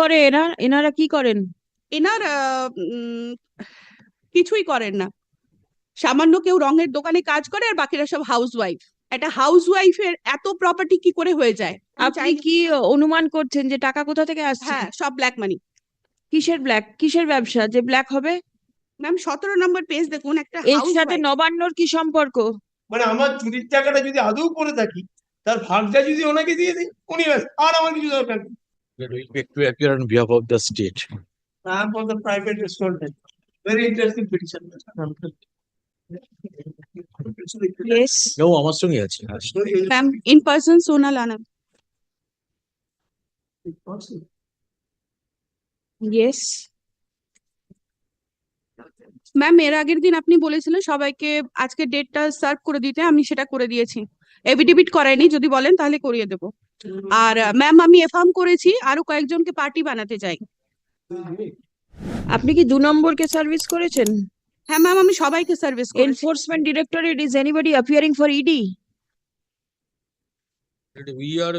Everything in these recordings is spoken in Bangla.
করে? এরা এনারা কি করেন? এনার উম, কিছুই করেন না। সামান্য কেউ রঙের দোকানে কাজ করে আর বাকিরা সব হাউস ওয়াইফ একটা হাউস ওয়াইফের এত প্রপার্টি কি করে হয়ে যায়? আমি আপনি কি অনুমান করছেন যে টাকা কোথা থেকে আসছে? হ্যাঁ সব ব্ল্যাক মানি কিসের ব্ল্যাক কিসের ব্যবসা? যে ব্ল্যাক হবে? ম্যাম সতেরো নম্বর পেজ দেখুন একটা এর হাউস সাথে নবান্নর কি সম্পর্ক? মানে আমার চুরির টাকাটা যদি আদৌ করে থাকি তার ভাগটা যদি ওনাকে দিয়ে দিই উনি ব্যাস আর আমার কিছু দরকার নেই। We are doing to appear on behalf of the state. I am for the private restaurant. Very interesting petition. Yes No, আমার সঙ্গে আছে ma'am in person Sonal Anam yes ma'am এর আগের দিন আপনি বলেছিলেন সবাইকে আজকে ডেটটা সার্ভ করে দিতে আমি সেটা করে দিয়েছি। এভিডেভিট করাইনি যদি বলেন তাহলে করিয়ে দেবো। আর ম্যাম আমি এফার্ম করেছি আরও কয়েকজনকে পার্টি বানাতে চাই। আপনি কি দু নম্বরকে সার্ভিস করেছেন? হ্যাঁ ম্যাম আমি সবাইকে সার্ভিস করেছি। Enforcement directorate is anybody appearing for ED We are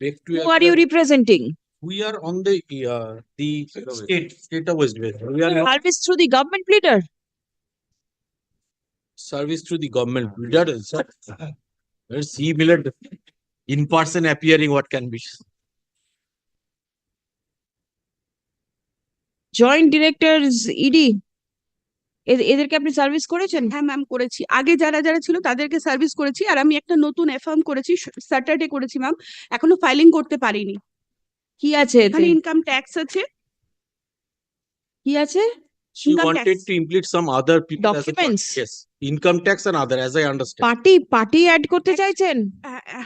back to who are you representing we are on the uh, the state state of West Bengal. We are not service through the government leader service through the government. That is Where's he Millard in person appearing what can be. Joint directors ED এদেরকে আপনি সার্ভিস করেছেন? হ্যাঁ ম্যাম করেছি। আগে যারা যারা ছিল তাদেরকে সার্ভিস করেছি আর আমি একটা নতুন এফার্ম করেছি স্যাটারডে করেছি ম্যাম এখনও ফাইলিং করতে পারিনি। কি আছে এখানে ইনকাম ট্যাক্স আছে। কি আছে? She Income wanted tax. to include some other people documents as a. Yes, income tax and other, as I understand. Party party add করতে চাইছেন?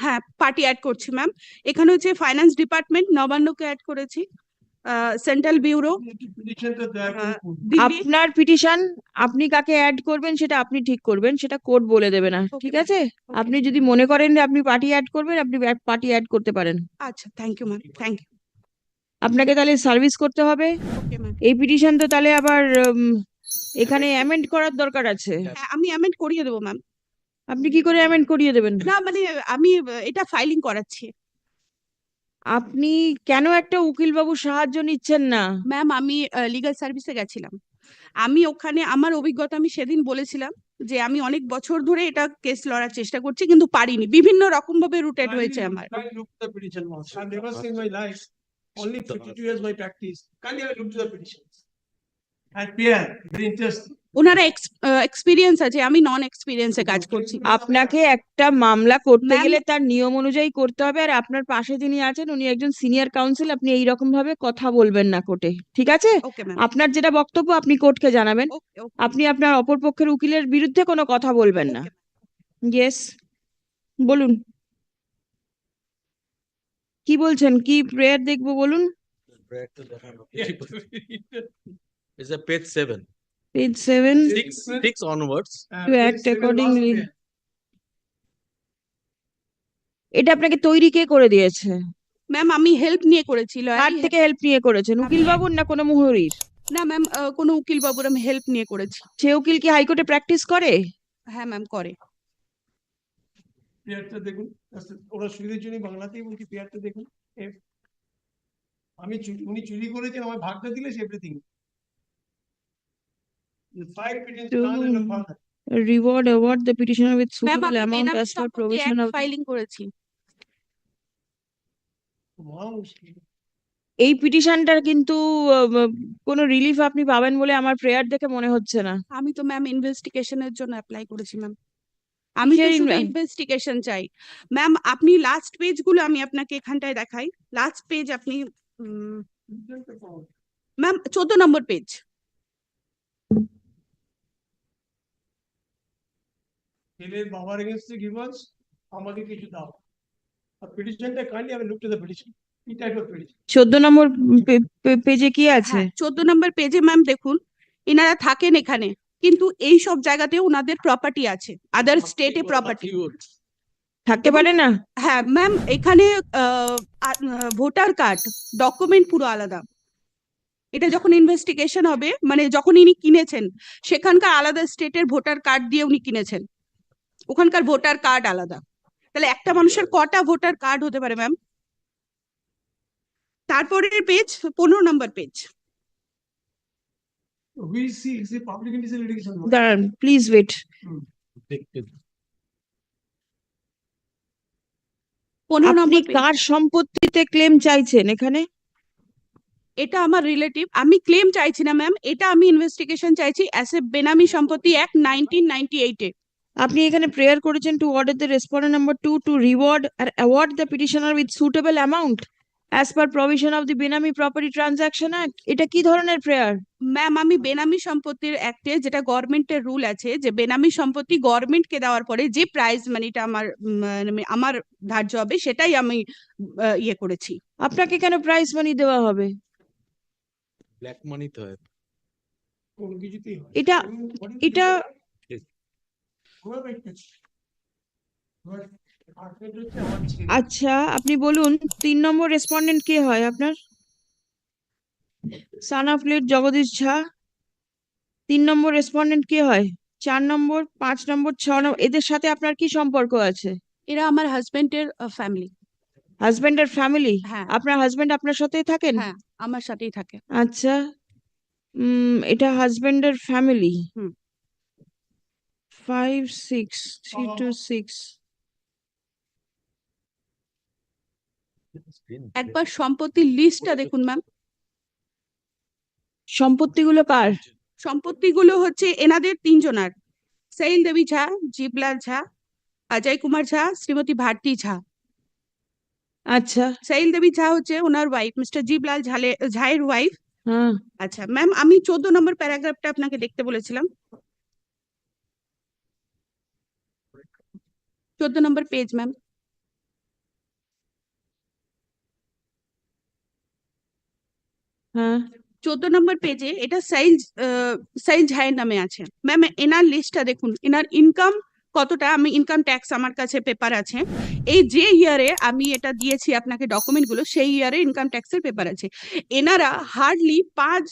হ্যাঁ, পার্টি অ্যাড করছি ম্যাম এখানে হচ্ছে ফাইন্যান্স ডিপার্টমেন্ট নবান্নকে অ্যাড করেছি। সেন্ট্রাল ব্যুরো হ্যাঁ। আপনার পিটিশন আপনি কাকে অ্যাড করবেন সেটা আপনি ঠিক করবেন সেটা কোর্ট বলে দেবে না ঠিক আছে? আপনি যদি মনে করেন যে আপনি পার্টি অ্যাড করবেন আপনি পার্টি অ্যাড করতে পারেন। আচ্ছা thank you ma'am thank you আপনাকে তাহলে সার্ভিস করতে হবে ওকে এই পিটিশন তো তাহলে আবার এখানে অ্যামেন্ড করার দরকার আছে হ্যাঁ, আমি অ্যামেন্ড করিয়ে দেবো ম্যাম আপনি কি করে অ্যামেন্ড করিয়ে দেবেন না মানে আমি এটা ফাইলিং করাচ্ছি আপনি কেন একটা উকিল বাবু সাহায্য নিচ্ছেন না ম্যাম আমি লিগ্যাল সার্ভিসে গেছিলাম আমি ওখানে আমার অভিজ্ঞতা আমি সেদিন বলেছিলাম যে আমি অনেক বছর ধরে এটা কেস লড়ার চেষ্টা করছি কিন্তু পারিনি বিভিন্ন রকম ভাবে রুটেড হয়েছে আমার only The- fifty-two years my practice. Kindly have a look to the petitions. And Pierre, very interesting. ওনারা এক্সপিরিয়েন্স আছে আমি নন এক্সপিরিয়েন্সে কাজ করছি। আপনাকে একটা মামলা করতে গেলে তার নিয়ম অনুযায়ী করতে হবে আর আপনার পাশে যিনি আছেন উনি একজন সিনিয়র কাউন্সিল আপনি এই রকম ভাবে কথা বলবেন না কোর্টে। ঠিক আছে? আপনার যেটা বক্তব্য আপনি কোর্টকে জানাবেন। আপনি আপনার অপরপক্ষের উকিলের বিরুদ্ধে কোনো কথা বলবেন না। ইয়েস বলুন। কি বলছেন? কি প্রেয়ার দেখব বলুন? Is a page seven, page seven six, six onwards. To act accordingly. এটা আপনাকে তৈরি কে করে দিয়েছে? ম্যাম আমি হেল্প নিয়ে করেছি কার lawyer- থেকে হেল্প নিয়ে করেছেন? উকিল বাবুর না কোনো মুহুরির? না ম্যাম কোনো উকিল বাবুর আমি হেল্প নিয়ে করেছি। সে উকিল কি হাইকোর্টে প্র্যাকটিস করে? হ্যাঁ ম্যাম করে। পেয়ারটা দেখুন। আস্তে ওরা সুবিধের জন্য বাংলাতেই বলছি পেয়ারটা দেখুন। আমি উনি চুরি করেছেন আমার ভাগটা দিলে everything Five petitions, To- none and a father. Reward award the petitioner with suitable আমি amount as per provision of filing করেছি এই পিটিশনটার কিন্তু কোনো রিলিফ আপনি পাবেন বলে আমার প্রেয়ার দেখে মনে হচ্ছে না। আমি তো ম্যাম ইনভেস্টিগেশনের জন্য অ্যাপ্লাই করেছি ম্যাম আমি তো শুধু ইনভেস্টিগেশন চাই। ম্যাম আপনি লাস্ট পেজগুলো আমি আপনাকে এখানটায় দেখাই। লাস্ট পেজ আপনি ম্যাম চোদ্দ নম্বর পেজ ছেলের বাবার এগেনস্টে গিভার্স আমাকে কিছু দাও। আর পিটিশনটা কাইন্ডলি আমি লুক টু দ্য পিটিশন কি টাইপ অফ পিটিশন চোদ্দ নম্বর পেজে কি আছে? হ্যাঁ চোদ্দ নম্বর পেজে ম্যাম দেখুন এনারা থাকেন এখানে। কিন্তু এই সব জায়গাতে ওনাদের প্রপার্টি আছে। আদার স্টেটে প্রপার্টি থাকতে পারে না? হ্যাঁ ম্যাম এখানে ভোটার কার্ড ডকুমেন্ট পুরো আলাদা। এটা যখন ইনভেস্টিগেশন হবে মানে যখন ইনি কিনেছেন সেখানকার আলাদা স্টেটের ভোটার কার্ড দিয়ে উনি কিনেছেন। ওখানকার ভোটার কার্ড আলাদা। তাহলে একটা মানুষের কটা ভোটার কার্ড হতে পারে ম্যাম তারপরের পেজ পনেরো নম্বর page We see, see public interest litigation. দাঁড়ান প্লিজ ওয়েট পনেরো আপনি নম্বর page। কার সম্পত্তিতে ক্লেম চাইছেন এখানে? এটা আমার রিলেটিভ আমি ক্লেম চাইছি না ম্যাম এটা আমি ইনভেস্টিগেশন চাইছি অ্যাজ এ বেনামি সম্পত্তি অ্যাক্ট নাইনটিন নাইনটি এইটে আপনি এখানে প্রেয়ার করেছেন to order the respondent number two to reward R award the petitioner with suitable amount as per provision of the Benami property transaction act এটা কি ধরনের প্রেয়ার ম্যাম আমি বেনামি সম্পত্তির অ্যাক্টে যেটা গভর্নমেন্টের রুল আছে যে বেনামি সম্পত্তি গভর্নমেন্টকে দেওয়ার পরে যে প্রাইজ মানিটা আমার মানে আমার ধার্য হবে সেটাই আমি ইয়ে করেছি। আপনাকে কেন প্রাইজ মানি দেওয়া হবে? ব্ল্যাক মানি তো কোনো কিছুতেই। এটা এটা আচ্ছা আপনি বলুন তিন নম্বর রেসপন্ডেন্ট কে হয় আপনার? Son of Jagdish Jha. তিন নম্বর রেসপন্ডেন্ট কে হয়? চার নম্বর পাঁচ নম্বর ছ নম্বর এদের সাথে আপনার কি সম্পর্ক আছে? এরা আমার হাজবেন্ডের ফ্যামিলি হাজবেন্ডের ফ্যামিলি হ্যাঁ। আপনার হাজবেন্ড আপনার সাথেই থাকেন? হ্যাঁ আমার সাথেই থাকে। আচ্ছা উম এটা হাজবেন্ডের family hmm. Five six three two six একবার সম্পত্তির লিস্টটা দেখুন ম্যাম সম্পত্তিগুলো কার? সম্পত্তিগুলো হচ্ছে এনাদের তিনজনার। সেইল দেবী ঝা জীবলাল ঝা অজয় কুমার ঝা শ্রীমতী ভারতী ঝা। আচ্ছা। সাইল দেবী ঝা হচ্ছে ওনার ওয়াইফ মিস্টার জীবলাল ঝালে ঝায়ের ওয়াইফ হ্যাঁ আচ্ছা ম্যাম আমি চোদ্দ নম্বর প্যারাগ্রাফটা আপনাকে দেখতে বলেছিলাম। চোদ্দ নম্বর পেজ ম্যাম চোদ্দ নম্বর পেজে এটা সাইল সাইল ঝায়ের নামে আছে। ম্যাম এনার লিস্টটা দেখুন এনার ইনকাম কতটা? আমি ইনকাম ট্যাক্স আমার কাছে পেপার আছে। এই যে ইয়ারে আমি এটা দিয়েছি আপনাকে ডকুমেন্টগুলো সেই ইয়ারে ইনকাম ট্যাক্সের পেপার আছে। এনারা হার্ডলি পাঁচ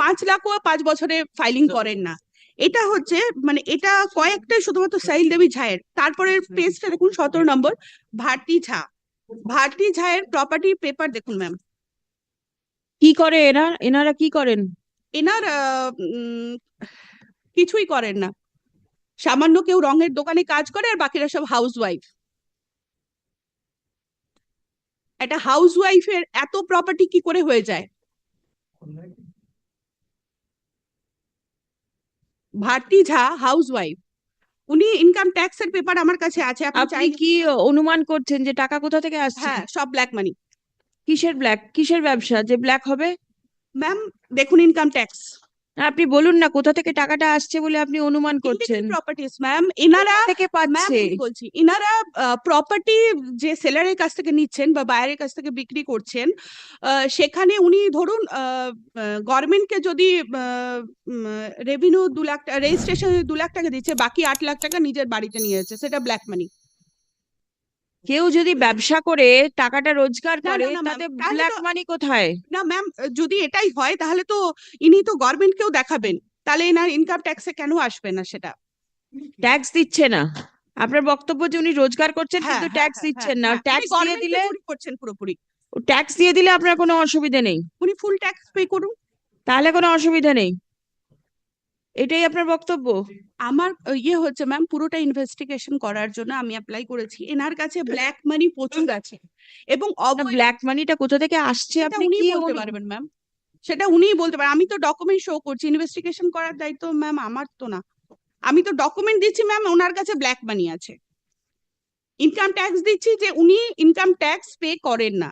পাঁচ লাখও পাঁচ বছরে ফাইলিং করেন না। এটা হচ্ছে মানে এটা কয়েকটাই শুধুমাত্র সাইল দেবী ঝায়ের। তারপরে পেজটা দেখুন সতেরো নম্বর ভারতী ঝা। ভারতী ঝায়ের প্রপার্টি পেপার দেখুন ম্যাম কি করে এরা? এনারা কি করেন? এনার কিছুই করেন না। সামান্য কেউ রঙের দোকানে কাজ করে আর বাকিরা সব হাউস ওয়াইফ একটা হাউস ওয়াইফের এত প্রপার্টি কি করে হয়ে যায়? ভারতী ঝা হাউস ওয়াইফ উনি ইনকাম ট্যাক্সের পেপার আমার কাছে আছে আপনি আপনি কি অনুমান করছেন যে টাকা কোথা থেকে আসছে? হ্যাঁ সব ব্ল্যাক মানি কিসের ব্ল্যাক কিসের ব্যবসা? যে ব্ল্যাক হবে? ম্যাম দেখুন ইনকাম ট্যাক্স আপনি বলুন না কোথা থেকে টাকাটা আসছে বলে আপনি অনুমান করছেন? প্রপার্টিস ম্যাম এনারা থেকে পাচ্ছে? বলছি ইনারা প্রপার্টি যে সেলারের কাছ থেকে নিচ্ছেন বা বায়ারের কাছ থেকে বিক্রি করছেন সেখানে উনি ধরুন গভর্নমেন্টকে যদি রেভিনিউ দু লাখ রেজিস্ট্রেশন দু লাখ টাকা দিচ্ছে বাকি আট লাখ টাকা নিজের বাড়িতে নিয়ে যাচ্ছে সেটা ব্ল্যাক মানি কেউ যদি ব্যবসা করে টাকাটা রোজগার করে তাতে তাহলে ব্ল্যাক মানি কোথায়? না ম্যাম যদি এটাই হয় তাহলে তো ইনি তো গভর্নমেন্ট গভর্নমেন্টকেও দেখাবেন। তাহলে এনার ইনকাম ট্যাক্সে কেন আসবে না সেটা? ট্যাক্স দিচ্ছে না। আপনার বক্তব্য যে উনি রোজগার করছেন হ্যাঁ, কিন্তু ট্যাক্স হ্যাঁ, দিচ্ছেন হ্যাঁ, না। ট্যাক্স দিয়ে দিলে করছেন পুরোপুরি। ট্যাক্স দিয়ে দিলে আপনার কোনো অসুবিধা নেই। উনি ফুল ট্যাক্স পে করুন। তাহলে কোনো অসুবিধা নেই। এটাই আপনার বক্তব্য? আমার ইয়ে হচ্ছে ম্যাম পুরোটা ইনভেস্টিগেশন করার জন্য আমি অ্যাপ্লাই করেছি। এনার কাছে ব্ল্যাক মানি প্রচুর আছে। এবং ব্ল্যাক মানিটা কোথা থেকে আসছে আপনি কি বলতে পারবেন ম্যাম সেটা উনিই বলতে পারেন। আমি তো ডকুমেন্ট শো করছি। ইনভেস্টিগেশন করার দায়িত্ব ম্যাম আমার তো না। আমি তো ডকুমেন্ট দিচ্ছি ম্যাম ওনার কাছে ব্ল্যাক মানি আছে। ইনকাম ট্যাক্স দিচ্ছি যে উনি ইনকাম ট্যাক্স পে করেন না।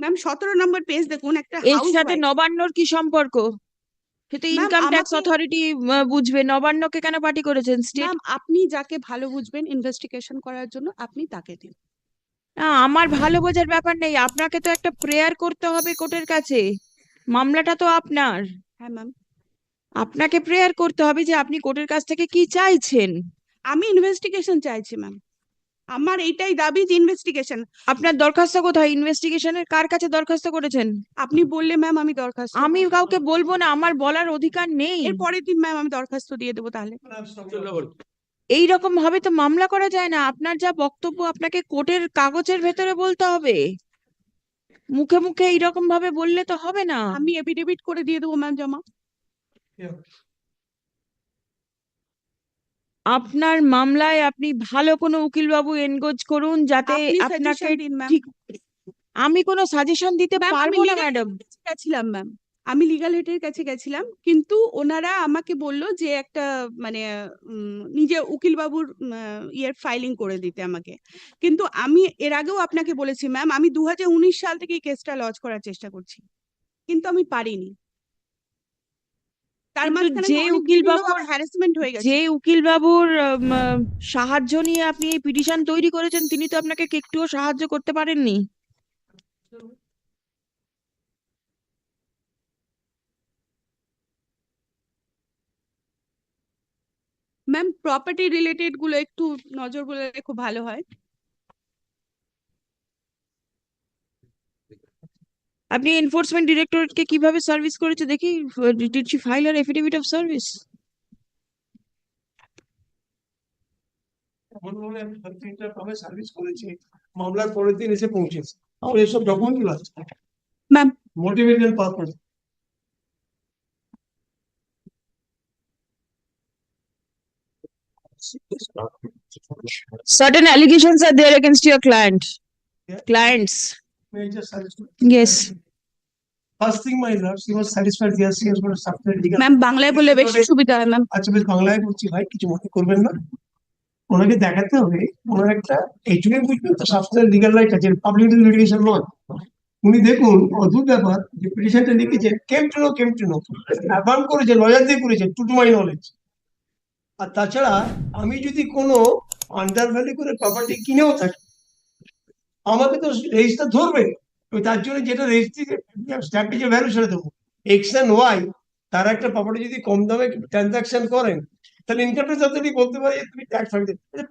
ম্যাম সতেরো নম্বর পেজ দেখুন একটা এর সাথে নবান্নর কি সম্পর্ক? সে তো Ma'am, ইনকাম ট্যাক্স অথরিটি বুঝবে। নবান্নকে কেন পার্টি করেছেন? স্টেট ম্যাম আপনি যাকে ভালো বুঝবেন ইনভেস্টিগেশন করার জন্য আপনি তাকে দিন। আমার ভালো বোঝার ব্যাপার নেই। আপনাকে তো একটা প্রেয়ার করতে হবে কোর্টের কাছে। মামলাটা তো আপনার। হ্যাঁ ম্যাম আপনাকে প্রেয়ার করতে হবে যে আপনি কোর্টের কাছ থেকে কি চাইছেন? আমি ইনভেস্টিগেশন চাইছি ম্যাম আমার এইটাই দাবি যে ইনভেস্টিগেশন আপনার দরখাস্ত কোথায়? ইনভেস্টিগেশনের কার কাছে দরখাস্ত করেছেন? আপনি বললে ম্যাম আমি দরখাস্ত আমি কাউকে বলব না আমার বলার অধিকার নেই। এর পরের দিন ম্যাম আমি দরখাস্ত দিয়ে দেবো তাহলে। এই রকম ভাবে তো মামলা করা যায় না। আপনার যা বক্তব্য আপনাকে কোর্টের কাগজের ভেতরে বলতে হবে। মুখে মুখে এইরকম ভাবে বললে তো হবে না। আমি এফিডেভিট করে দিয়ে দেবো ম্যাম জমা। আপনার মামলায় আপনি ভালো কোনো উকিল বাবু এনগোজ করুন যাতে আপনি আপনাকে ঠিক আমি কোনো সাজেশন দিতে পারব না ম্যাডাম গেছিলাম ম্যাম আমি লিগাল হেডের কাছে গেছিলাম কিন্তু ওনারা আমাকে বলল যে একটা মানে নিজে উকিল বাবুর ইয়ের ফাইলিং করে দিতে আমাকে। কিন্তু আমি এর আগেও আপনাকে বলেছি ম্যাম আমি দু হাজার উনিশ সাল থেকে এই কেসটা লজ করার চেষ্টা করছি। কিন্তু আমি পারিনি। তার মাঝখানে যে উকিল বাবুর- হ্যারাসমেন্ট হয়ে গেছে। যে উকিল বাবুর সাহায্য নিয়ে আপনি এই পিটিশন তৈরি করেছেন তিনি তো আপনাকে একটুও সাহায্য করতে পারেননি। ম্যাম প্রপার্টি রিলেটেডগুলো একটু নজর বলে খুব ভালো হয়। আপনি এনফোর্সমেন্ট ডিরেক্টরেটকে কীভাবে সার্ভিস করেছে? দেখি did she file R affidavit of service এমন ভাবে আমি তিনটা ভাবে সার্ভিস করেছি? মামলার পরের দিন এসে পৌঁছেছে। আমার এসব ডকুমেন্টগুলো আছে ma'am motivational purpose Certain allegations are there against your client, Yeah. clients. Major satisfied. Yes. First thing, my lord, she was satisfied, yes, she. Ma'am বাংলায় বললে বেশি সুবিধা হয় ম্যাম আচ্ছা বেশ বাংলায় বলছি ভাই কিছু মনে করবেন না ওনাকে দেখাতে হবে ওনার একটা এইটুকুই বুঝবেন তো সাবস্টেন্স লিগাল রাইট আছে পাবলিক লিটিগেশন নয় উনি দেখুন অদ্ভুত ব্যাপার যে পিটিশনটা লিখেছেন came to know came to know affirm করেছে লয়ার দিয়ে করেছে টু টু মাই নলেজ আর তাছাড়া আমি যদি কোনো আন্ডার ভ্যালু করে প্রপার্টি কিনেও থাকি আমাকে তো রেজিস্টার ধরবে। তার জন্য যেটা রেজিস্ট্রি স্ট্যাম্পেজের ভ্যালু সেটা দেবো। এক্স অ্যান্ড ওয়াই তারা একটা প্রপার্টি যদি কম দামে ট্রানজাকশন করেন তাহলে ইনকাম ট্যাক্স অথরিটি বলতে পারে যে তুমি tax file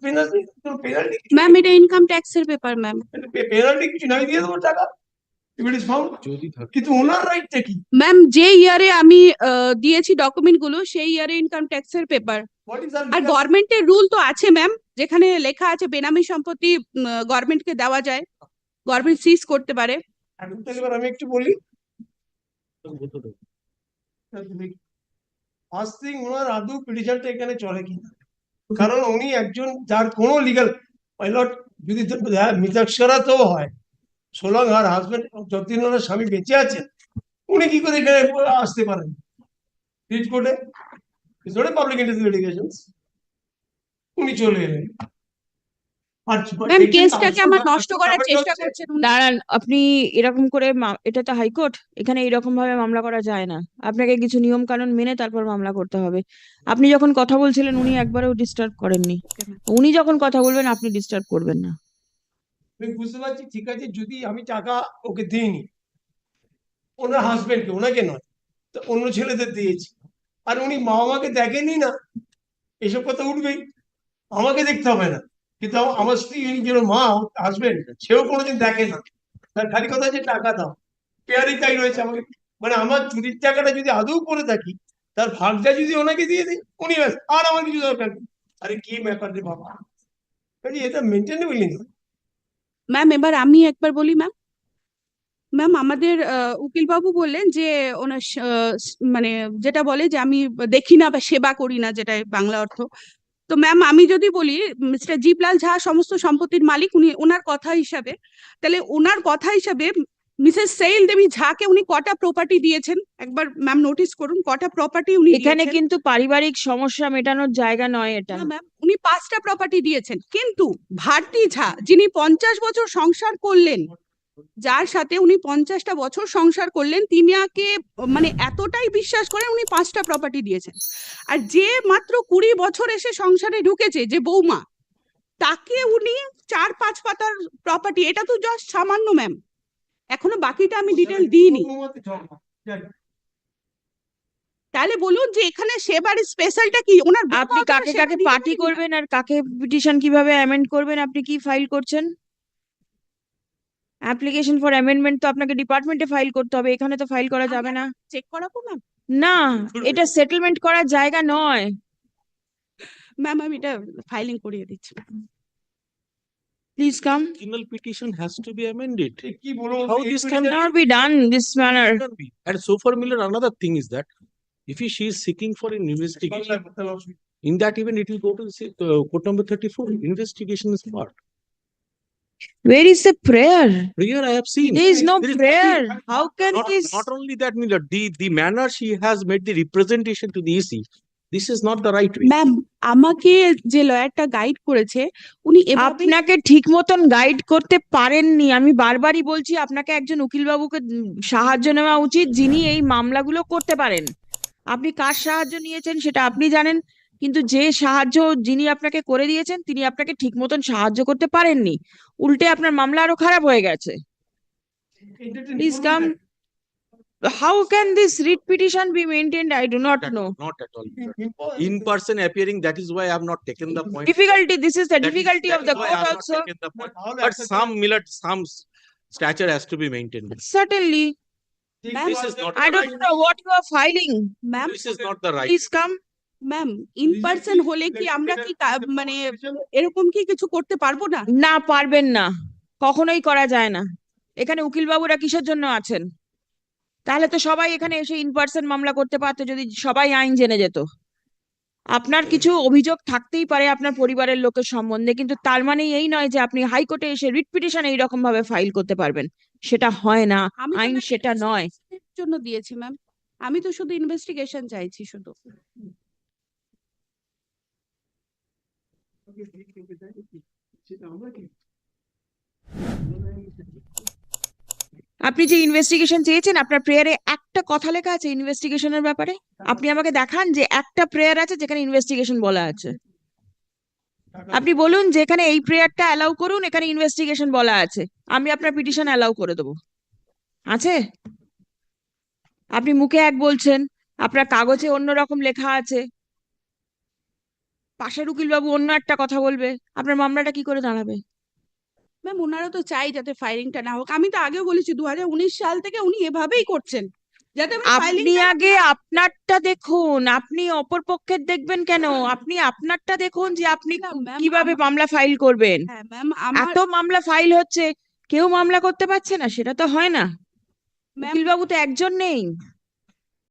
penalty penalty ma'am এটা ইনকাম ট্যাক্সের পেপার ম্যাম পেনাল্টি কিছু নাই দিয়ে দেবো টাকা। কিন্তু ওনার রাইটটা কি? ম্যাম যে ইয়ারে আমি আহ, দিয়েছি ডকুমেন্টগুলো সেই ইয়ারে ইনকাম ট্যাক্সের পেপার আর গভর্নমেন্টের রুল তো আছে ম্যাম যেখানে লেখা আছে বেনামি সম্পত্তি গভর্নমেন্টকে দেওয়া যায়। গভর্নমেন্ট সিজ করতে পারে। এবার আমি একটু বলি। থিং ওনার আদৌ পিটিশনটা এখানে চলে কিনা। কারণ উনি একজন যার কোনো লিগাল পাইলট যদি মিতাক্ষরাতেও হয় সোলং আর হাজবেন্ড যতদিন ওনার স্বামী বেঁচে আছেন উনি কি করে এখানে আসতে পারেন? কোর্টে it's not public interest litigations উনি চলে এলেন ম্যাম কেসটাকে আমার নষ্ট করার চেষ্টা করছেন দাঁড়ান আপনি এরকম করে এটা তো হাইকোর্ট এখানে এরকম ভাবে মামলা করা যায় না। আপনাকে কিছু নিয়ম কানুন মেনে তারপর মামলা করতে হবে। আপনি যখন কথা বলছিলেন উনি একবারও ডিস্টার্ব করেননি। উনি যখন কথা বলবেন আপনি ডিস্টার্ব করবেন না। আমি বুঝতে পারছি ঠিক আছে যদি আমি টাকা ওকে দিইনি ওনার হাজবেন্ডকে ওনাকে নয় তো অন্য ছেলেদের দিয়েছি। আর উনি মা আমাকে দেখেনি না। এসব কথা উঠবেই। আমাকে দেখতে হবে না। কিন্তু আম- আমার স্ত্রী উনি যেন মা হাজবেন্ড সেও কোনোদিন দেখে না। তার খালি কথা যে টাকা দাও। পেয়ারি তাই রয়েছে আমাকে। মানে আমার চুরির টাকাটা যদি আদৌ করে থাকি, তার ভাগটা যদি ওনাকে দিয়ে দিই, উনি ব্যাস, আর আমার কিছু দরকার আরে কি ব্যাপার রে বাবা। এটা মেনটেনেবলই না ম্যাম এবার আমি একবার বলি ম্যাম ম্যাম আমাদের উকিল বাবু বললেন যে ওনার মানে যেটা বলে যে আমি দেখি না বা সেবা করি না যেটা বাংলা অর্থ। তো ম্যাম আমি যদি বলি মিস্টার জিপলাল ঝা সমস্ত সম্পত্তির মালিক উনি ওনার কথা হিসাবে তাহলে ওনার কথা হিসাবে মিসেস সেইল দেবী ঝাকে উনি কটা প্রপার্টি দিয়েছেন? একবার ম্যাম নোটিস করুন কটা প্রপার্টি উনি এখানে কিন্তু পারিবারিক সমস্যা মেটানোর জায়গা নয় এটা। ম্যাম উনি পাঁচটা প্রপার্টি দিয়েছেন। কিন্তু ভারতী ঝা যিনি পঞ্চাশ বছর সংসার করলেন যার সাথে উনি পঞ্চাশটা বছর সংসার করলেন তিনাকে মানে এতটাই বিশ্বাস করেন উনি পাঁচটা প্রপার্টি দিয়েছেন। আর যে মাত্র কুড়ি বছর এসে সংসারে ঢুকেছে যে বৌমা তাকে উনি চার পাঁচ পাতার প্রপার্টি এটা তো জাস্ট সামান্য ম্যাম এখনও বাকিটা আমি ডিটেল দিইনি। তাহলে বলুন যে এখানে সেবারের স্পেশালটা কি? ওনার আপনি কাকে কাকে পার্টি করবেন আর কাকে পিটিশন কীভাবে অ্যামেন্ড করবেন? আপনি কি ফাইল করছেন? অ্যাপ্লিকেশন ফর অ্যামেন্ডমেন্ট তো আপনাকে ডিপার্টমেন্টে ফাইল করতে হবে এখানে তো ফাইল করা যাবে না। চেক করাবো ম্যাম না এটা সেটেলমেন্ট করার জায়গা নয়। ম্যাম আমি এটা ফাইলিং করিয়ে দিচ্ছি। Please come criminal petition has to be amended কি বলো? How this can not be done this manner and so for miller another thing is that if she is seeking for in investigation in that even it will go to court number 34 investigation is part where is the prayer Prayer I have seen. there is no There is prayer nothing. how can Not, this not only that, Miller, the, the manner she has made the representation to the EC, this is not the right way. Ma'am আমাকে যে লয়ারটা গাইড করেছে উনি আপনাকে ঠিক মতন গাইড করতে পারেননি আমি বারবারই বলছি আপনাকে একজন উকিল বাবুকে সাহায্য নেওয়া উচিত যিনি এই মামলাগুলো করতে পারেন আপনি কার সাহায্য নিয়েছেন সেটা আপনি জানেন কিন্তু যে সাহায্য যিনি আপনাকে করে দিয়েছেন তিনি আপনাকে ঠিক মতন সাহায্য করতে পারেননি উল্টে আপনার মামলা আরো খারাপ হয়ে গেছে please come how can this writ petition be maintained I do not Not at no all, Not at all. Miller. In person appearing, that is why I have not taken the point. difficulty this is the That is- difficulty that of is the why I court have not also taken the point. But some Miller, some s- stature has to be maintained. certainly This is not I the don't right, know what you are filing. Ma'am this is not the right. Please come. Ma'am in person হলে কি আমরা কি মানে এরকম কি কিছু করতে পারব না? না পারবেন না। কখনোই করা যায় না। এখানে উকিল বাবুরা কিসের জন্য আছেন? তাহলে তো সবাই এখানে এসে ইন পার্সন মামলা করতে পারতো যদি সবাই আইন জেনে যেত। আপনার কিছু অভিযোগ থাকতেই পারে আপনার পরিবারের লোকের সম্বন্ধে কিন্তু তার মানে এই নয় যে আপনি হাইকোর্টে এসে রিট পিটিশন এইরকম ভাবে ফাইল করতে পারবেন। সেটা হয় না। আইন সেটা নয়। জন্য দিয়েছি ম্যাম আমি তো শুধু ইনভেস্টিগেশন চাইছি শুধু। আপনি যে ইনভেস্টিগেশন চেয়েছেন, আপনার প্রেয়ারে একটা কথা লেখা আছে ইনভেস্টিগেশনের ব্যাপারে? আপনি আমাকে দেখান যে একটা প্রেয়ার আছে যেখানে ইনভেস্টিগেশন বলা আছে। আপনি বলুন যে এখানে এই প্রেয়ারটা অ্যালাউ করুন, এখানে ইনভেস্টিগেশন বলা আছে। আমি আপনার পিটিশন অ্যালাউ করে দেবো। আছে? আপনি মুখে এক বলছেন, আপনার কাগজে অন্য রকম লেখা আছে। পাশের উকিলবাবু অন্য একটা কথা বলবে। আপনার মামলাটা কি করে দাঁড়াবে? ম্যাম ওনারা তো চাই যাতে ফাইলিংটা না হোক। আমি তো আগেও বলেছি দু সাল থেকে উনি এভাবেই করছেন। যাতে আপনি আগে আপনারটা দেখুন। আপনি অপর পক্ষের দেখবেন কেন? আপনি আপনারটা দেখুন যে আপনি কীভাবে মামলা ফাইল করবেন। হ্যাঁ এত মামলা ফাইল হচ্ছে কেউ মামলা করতে পারছে না সেটা তো হয় না। উকিলবাবু তো একজন নেই।